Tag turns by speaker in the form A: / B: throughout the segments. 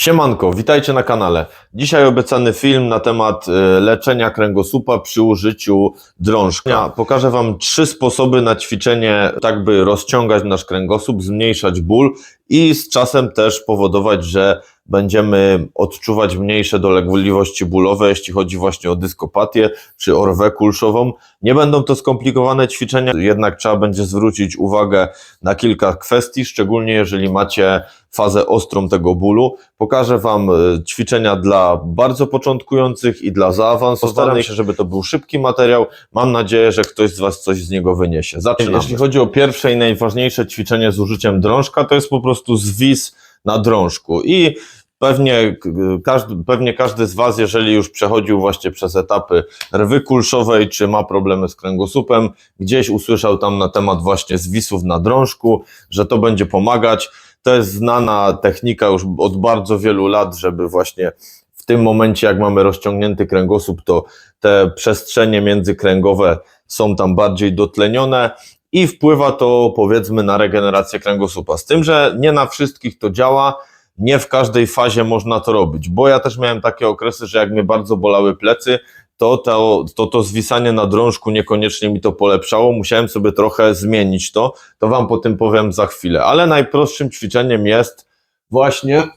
A: Siemanko, witajcie na kanale. Dzisiaj obiecany film na temat e, leczenia kręgosłupa przy użyciu drążka. Pokażę Wam trzy sposoby na ćwiczenie, tak by rozciągać nasz kręgosłup, zmniejszać ból i z czasem też powodować, że będziemy odczuwać mniejsze dolegliwości bólowe, jeśli chodzi właśnie o dyskopatię czy orwę kulszową. Nie będą to skomplikowane ćwiczenia, jednak trzeba będzie zwrócić uwagę na kilka kwestii, szczególnie jeżeli macie fazę ostrą tego bólu. Pokażę Wam e, ćwiczenia dla bardzo początkujących i dla zaawansowanych. Postaram się, żeby to był szybki materiał. Mam nadzieję, że ktoś z Was coś z niego wyniesie. Zaczynamy. Jeśli chodzi o pierwsze i najważniejsze ćwiczenie z użyciem drążka, to jest po prostu zwis na drążku i Pewnie każdy, pewnie każdy z Was, jeżeli już przechodził właśnie przez etapy rwy kulszowej, czy ma problemy z kręgosłupem, gdzieś usłyszał tam na temat właśnie zwisów na drążku, że to będzie pomagać. To jest znana technika już od bardzo wielu lat, żeby właśnie w tym momencie, jak mamy rozciągnięty kręgosłup, to te przestrzenie międzykręgowe są tam bardziej dotlenione i wpływa to powiedzmy na regenerację kręgosłupa. Z tym, że nie na wszystkich to działa, nie w każdej fazie można to robić, bo ja też miałem takie okresy, że jak mnie bardzo bolały plecy, to to, to to zwisanie na drążku niekoniecznie mi to polepszało. Musiałem sobie trochę zmienić to. To Wam po tym powiem za chwilę. Ale najprostszym ćwiczeniem jest właśnie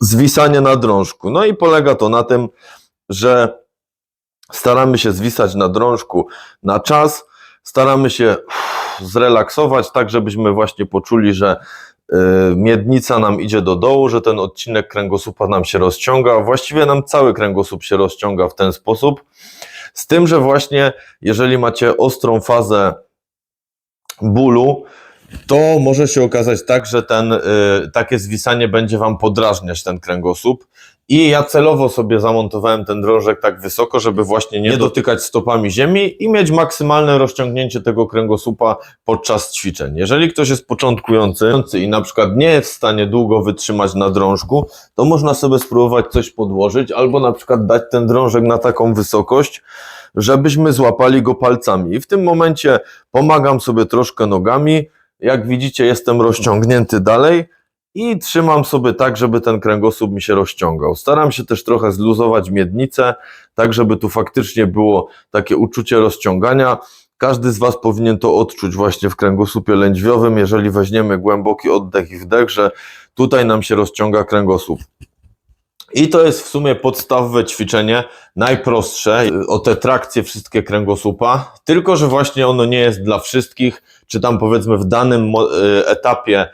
A: zwisanie na drążku. No i polega to na tym, że staramy się zwisać na drążku na czas, staramy się zrelaksować, tak żebyśmy właśnie poczuli, że miednica nam idzie do dołu, że ten odcinek kręgosłupa nam się rozciąga. Właściwie nam cały kręgosłup się rozciąga w ten sposób. Z tym, że właśnie jeżeli macie ostrą fazę bólu, to może się okazać tak, że ten, y, takie zwisanie będzie Wam podrażniać ten kręgosłup. I ja celowo sobie zamontowałem ten drążek tak wysoko, żeby właśnie nie dotykać stopami ziemi i mieć maksymalne rozciągnięcie tego kręgosłupa podczas ćwiczeń. Jeżeli ktoś jest początkujący i na przykład nie jest w stanie długo wytrzymać na drążku, to można sobie spróbować coś podłożyć albo na przykład dać ten drążek na taką wysokość, żebyśmy złapali go palcami. I w tym momencie pomagam sobie troszkę nogami. Jak widzicie, jestem rozciągnięty dalej i trzymam sobie tak, żeby ten kręgosłup mi się rozciągał. Staram się też trochę zluzować miednicę, tak żeby tu faktycznie było takie uczucie rozciągania. Każdy z Was powinien to odczuć właśnie w kręgosłupie lędźwiowym, jeżeli weźmiemy głęboki oddech i wdech, że tutaj nam się rozciąga kręgosłup. I to jest w sumie podstawowe ćwiczenie, najprostsze, o te trakcje wszystkie kręgosłupa, tylko że właśnie ono nie jest dla wszystkich, czy tam powiedzmy w danym y, etapie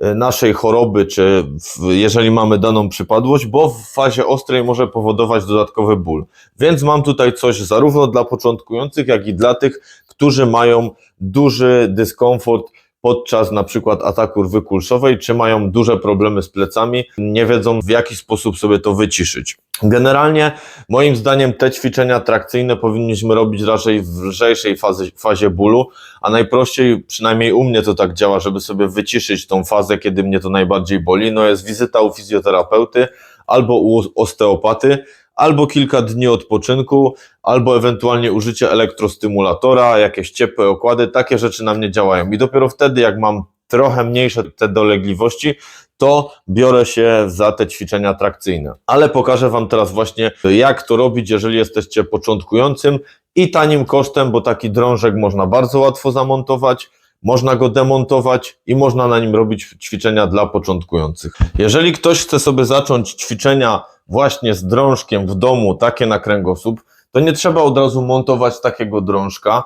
A: naszej choroby, czy w, jeżeli mamy daną przypadłość, bo w fazie ostrej może powodować dodatkowy ból. Więc mam tutaj coś zarówno dla początkujących, jak i dla tych, którzy mają duży dyskomfort podczas na przykład ataku rwy kulszowej, czy mają duże problemy z plecami, nie wiedzą w jaki sposób sobie to wyciszyć. Generalnie moim zdaniem te ćwiczenia trakcyjne powinniśmy robić raczej w lżejszej fazie, fazie bólu, a najprościej, przynajmniej u mnie to tak działa, żeby sobie wyciszyć tą fazę, kiedy mnie to najbardziej boli, no jest wizyta u fizjoterapeuty albo u osteopaty, albo kilka dni odpoczynku, albo ewentualnie użycie elektrostymulatora, jakieś ciepłe okłady, takie rzeczy na mnie działają. I dopiero wtedy, jak mam trochę mniejsze te dolegliwości, to biorę się za te ćwiczenia trakcyjne. Ale pokażę Wam teraz właśnie, jak to robić, jeżeli jesteście początkującym i tanim kosztem, bo taki drążek można bardzo łatwo zamontować. Można go demontować i można na nim robić ćwiczenia dla początkujących. Jeżeli ktoś chce sobie zacząć ćwiczenia właśnie z drążkiem w domu, takie na kręgosłup, to nie trzeba od razu montować takiego drążka,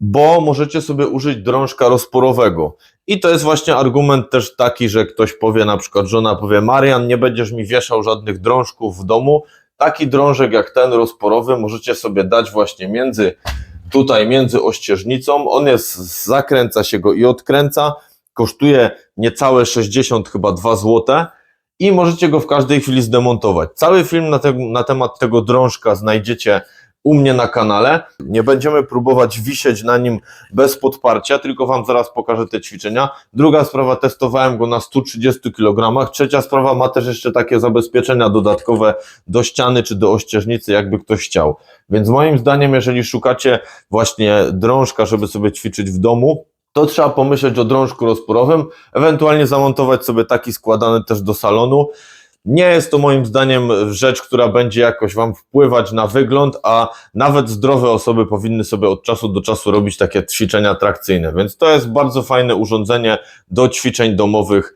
A: bo możecie sobie użyć drążka rozporowego. I to jest właśnie argument też taki, że ktoś powie, na przykład żona powie, Marian, nie będziesz mi wieszał żadnych drążków w domu. Taki drążek jak ten rozporowy możecie sobie dać właśnie między tutaj między ościeżnicą. On jest, zakręca się go i odkręca. Kosztuje niecałe 60, chyba 2 zł. I możecie go w każdej chwili zdemontować. Cały film na, te, na temat tego drążka znajdziecie u mnie na kanale. Nie będziemy próbować wisieć na nim bez podparcia, tylko Wam zaraz pokażę te ćwiczenia. Druga sprawa, testowałem go na 130 kg. Trzecia sprawa, ma też jeszcze takie zabezpieczenia dodatkowe do ściany czy do ościeżnicy, jakby ktoś chciał. Więc moim zdaniem, jeżeli szukacie właśnie drążka, żeby sobie ćwiczyć w domu, to trzeba pomyśleć o drążku rozporowym, ewentualnie zamontować sobie taki składany też do salonu. Nie jest to moim zdaniem rzecz, która będzie jakoś Wam wpływać na wygląd, a nawet zdrowe osoby powinny sobie od czasu do czasu robić takie ćwiczenia trakcyjne. Więc to jest bardzo fajne urządzenie do ćwiczeń domowych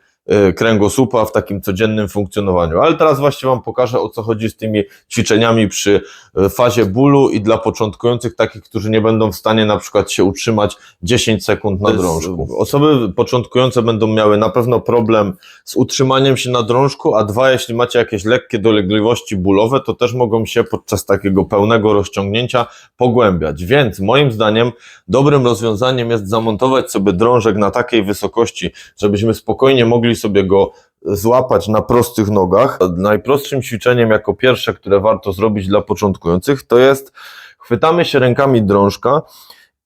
A: y, kręgosłupa w takim codziennym funkcjonowaniu. Ale teraz właśnie Wam pokażę o co chodzi z tymi ćwiczeniami przy fazie bólu i dla początkujących, takich, którzy nie będą w stanie na przykład się utrzymać 10 sekund na drążku. Osoby początkujące będą miały na pewno problem z utrzymaniem się na drążku, a dwa, jeśli macie jakieś lekkie dolegliwości bólowe, to też mogą się podczas takiego pełnego rozciągnięcia pogłębiać. Więc moim zdaniem dobrym rozwiązaniem jest zamontować sobie drążek na takiej wysokości, żebyśmy spokojnie mogli sobie go złapać na prostych nogach. Najprostszym ćwiczeniem jako pierwsze, które warto zrobić dla początkujących, to jest chwytamy się rękami drążka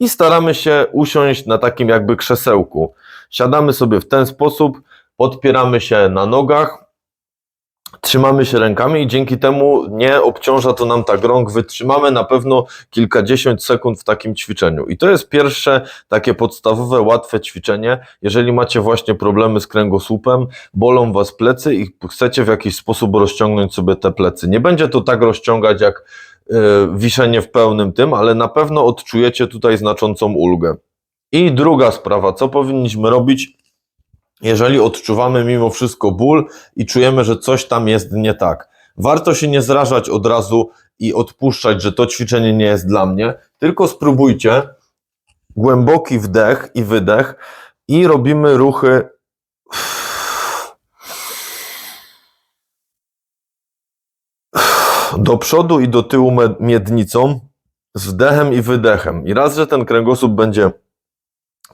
A: i staramy się usiąść na takim jakby krzesełku. Siadamy sobie w ten sposób, podpieramy się na nogach, trzymamy się rękami i dzięki temu nie obciąża to nam tak rąk. Wytrzymamy na pewno kilkadziesiąt sekund w takim ćwiczeniu. I to jest pierwsze takie podstawowe, łatwe ćwiczenie. Jeżeli macie właśnie problemy z kręgosłupem, bolą Was plecy i chcecie w jakiś sposób rozciągnąć sobie te plecy. Nie będzie to tak rozciągać jak yy, wiszenie w pełnym tym, ale na pewno odczujecie tutaj znaczącą ulgę. I druga sprawa, co powinniśmy robić, jeżeli odczuwamy mimo wszystko ból i czujemy, że coś tam jest nie tak. Warto się nie zrażać od razu i odpuszczać, że to ćwiczenie nie jest dla mnie, tylko spróbujcie głęboki wdech i wydech i robimy ruchy do przodu i do tyłu miednicą z wdechem i wydechem. I raz, że ten kręgosłup będzie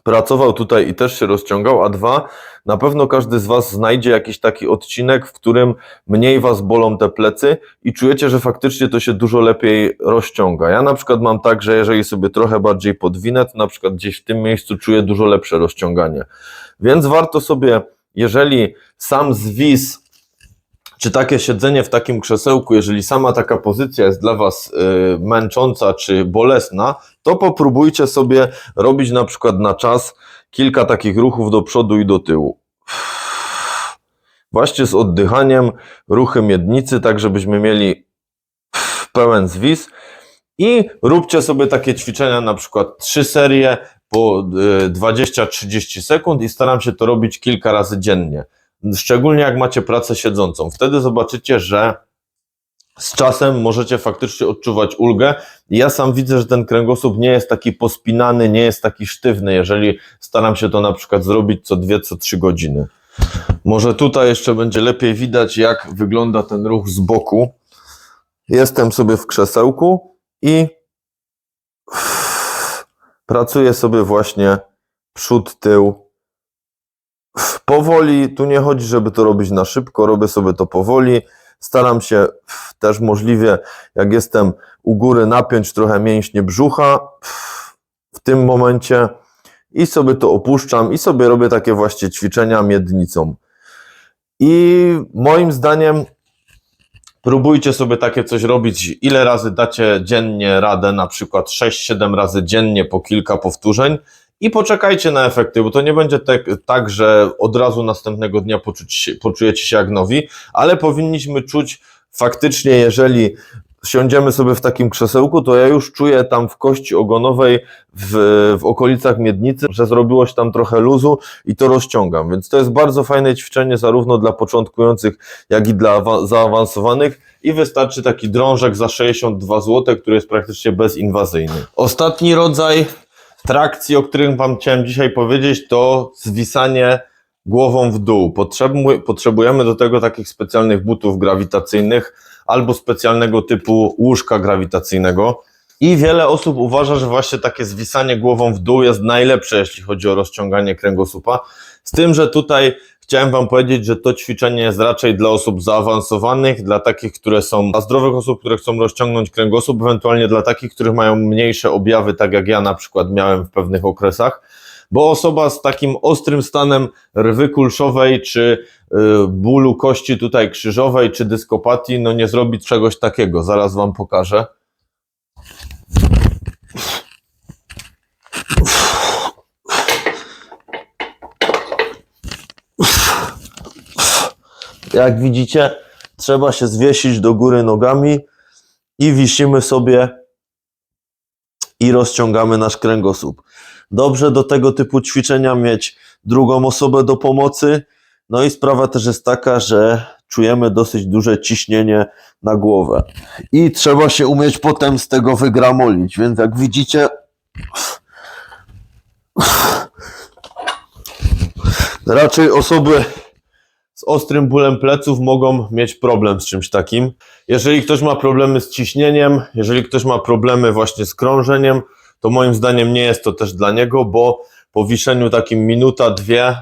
A: pracował tutaj i też się rozciągał, a dwa, na pewno każdy z Was znajdzie jakiś taki odcinek, w którym mniej Was bolą te plecy i czujecie, że faktycznie to się dużo lepiej rozciąga. Ja na przykład mam tak, że jeżeli sobie trochę bardziej podwinę, to na przykład gdzieś w tym miejscu czuję dużo lepsze rozciąganie. Więc warto sobie, jeżeli sam zwis czy takie siedzenie w takim krzesełku, jeżeli sama taka pozycja jest dla Was y, męcząca czy bolesna, to popróbujcie sobie robić na przykład na czas kilka takich ruchów do przodu i do tyłu. Właśnie z oddychaniem, ruchy miednicy, tak żebyśmy mieli pełen zwis. I róbcie sobie takie ćwiczenia, na przykład trzy serie po y, 20-30 sekund i staram się to robić kilka razy dziennie. Szczególnie jak macie pracę siedzącą. Wtedy zobaczycie, że z czasem możecie faktycznie odczuwać ulgę. Ja sam widzę, że ten kręgosłup nie jest taki pospinany, nie jest taki sztywny, jeżeli staram się to na przykład zrobić co dwie, co trzy godziny. Może tutaj jeszcze będzie lepiej widać, jak wygląda ten ruch z boku. Jestem sobie w krzesełku i pracuję sobie właśnie przód, tył, powoli, tu nie chodzi, żeby to robić na szybko, robię sobie to powoli. Staram się też możliwie, jak jestem u góry, napiąć trochę mięśnie brzucha w tym momencie i sobie to opuszczam i sobie robię takie właśnie ćwiczenia miednicą. I moim zdaniem próbujcie sobie takie coś robić, ile razy dacie dziennie radę, na przykład 6-7 razy dziennie po kilka powtórzeń i poczekajcie na efekty, bo to nie będzie tak, że od razu następnego dnia poczuć poczujecie się jak nowi, ale powinniśmy czuć faktycznie, jeżeli siądziemy sobie w takim krzesełku, to ja już czuję tam w kości ogonowej, w, w okolicach miednicy, że zrobiło się tam trochę luzu i to rozciągam. Więc to jest bardzo fajne ćwiczenie zarówno dla początkujących, jak i dla awa- zaawansowanych i wystarczy taki drążek za 62 zł, który jest praktycznie bezinwazyjny. Ostatni rodzaj trakcji, o którym Wam chciałem dzisiaj powiedzieć, to zwisanie głową w dół. Potrzebu- potrzebujemy do tego takich specjalnych butów grawitacyjnych albo specjalnego typu łóżka grawitacyjnego. I wiele osób uważa, że właśnie takie zwisanie głową w dół jest najlepsze, jeśli chodzi o rozciąganie kręgosłupa. Z tym, że tutaj chciałem Wam powiedzieć, że to ćwiczenie jest raczej dla osób zaawansowanych, dla takich, które są, dla zdrowych osób, które chcą rozciągnąć kręgosłup, ewentualnie dla takich, których mają mniejsze objawy, tak jak ja na przykład miałem w pewnych okresach. Bo osoba z takim ostrym stanem rwy kulszowej, czy y, bólu kości tutaj krzyżowej, czy dyskopatii, no nie zrobi czegoś takiego. Zaraz Wam pokażę. Jak widzicie, trzeba się zwiesić do góry nogami i wisimy sobie i rozciągamy nasz kręgosłup. Dobrze do tego typu ćwiczenia mieć drugą osobę do pomocy. No i sprawa też jest taka, że czujemy dosyć duże ciśnienie na głowę. I trzeba się umieć potem z tego wygramolić. Więc jak widzicie, raczej osoby z ostrym bólem pleców mogą mieć problem z czymś takim. Jeżeli ktoś ma problemy z ciśnieniem, jeżeli ktoś ma problemy właśnie z krążeniem, to moim zdaniem nie jest to też dla niego, bo po wiszeniu takim minuta, dwie e,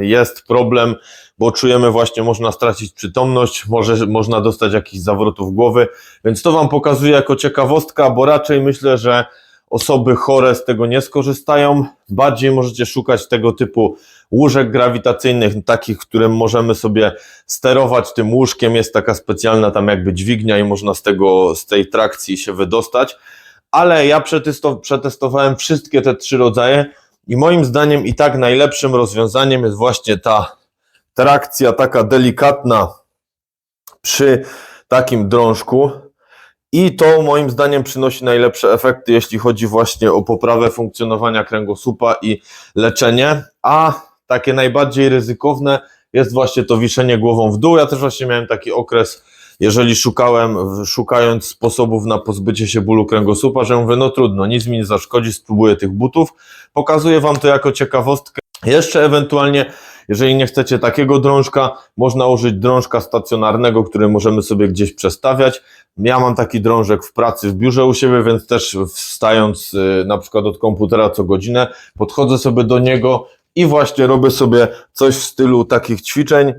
A: jest problem, bo czujemy właśnie, można stracić przytomność, może, można dostać jakichś zawrotów głowy, więc to Wam pokazuję jako ciekawostka, bo raczej myślę, że osoby chore z tego nie skorzystają. Bardziej możecie szukać tego typu łóżek grawitacyjnych, takich, którym możemy sobie sterować tym łóżkiem. Jest taka specjalna tam jakby dźwignia i można z tego, z tej trakcji się wydostać. Ale ja przetesto, przetestowałem wszystkie te trzy rodzaje i moim zdaniem i tak najlepszym rozwiązaniem jest właśnie ta trakcja taka delikatna przy takim drążku. I to moim zdaniem przynosi najlepsze efekty, jeśli chodzi właśnie o poprawę funkcjonowania kręgosłupa i leczenie. A takie najbardziej ryzykowne jest właśnie to wiszenie głową w dół. Ja też właśnie miałem taki okres, jeżeli szukałem, szukając sposobów na pozbycie się bólu kręgosłupa, że mówię, no trudno, nic mi nie zaszkodzi, spróbuję tych butów. Pokazuję Wam to jako ciekawostkę. Jeszcze ewentualnie, jeżeli nie chcecie takiego drążka, można użyć drążka stacjonarnego, który możemy sobie gdzieś przestawiać. Ja mam taki drążek w pracy w biurze u siebie, więc też wstając y, na przykład od komputera co godzinę, podchodzę sobie do niego i właśnie robię sobie coś w stylu takich ćwiczeń.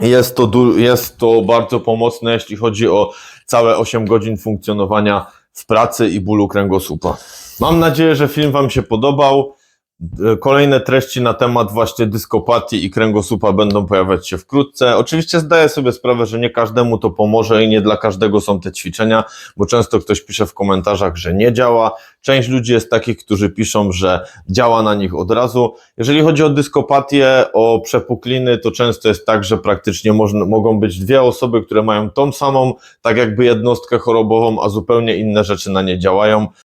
A: Jest to, jest to bardzo pomocne, jeśli chodzi o całe 8 godzin funkcjonowania w pracy i bólu kręgosłupa. Mam nadzieję, że film Wam się podobał. Kolejne treści na temat właśnie dyskopatii i kręgosłupa będą pojawiać się wkrótce. Oczywiście zdaję sobie sprawę, że nie każdemu to pomoże i nie dla każdego są te ćwiczenia, bo często ktoś pisze w komentarzach, że nie działa. Część ludzi jest takich, którzy piszą, że działa na nich od razu. Jeżeli chodzi o dyskopatię, o przepukliny, to często jest tak, że praktycznie można, mogą być dwie osoby, które mają tą samą, tak jakby jednostkę chorobową, a zupełnie inne rzeczy na nie działają.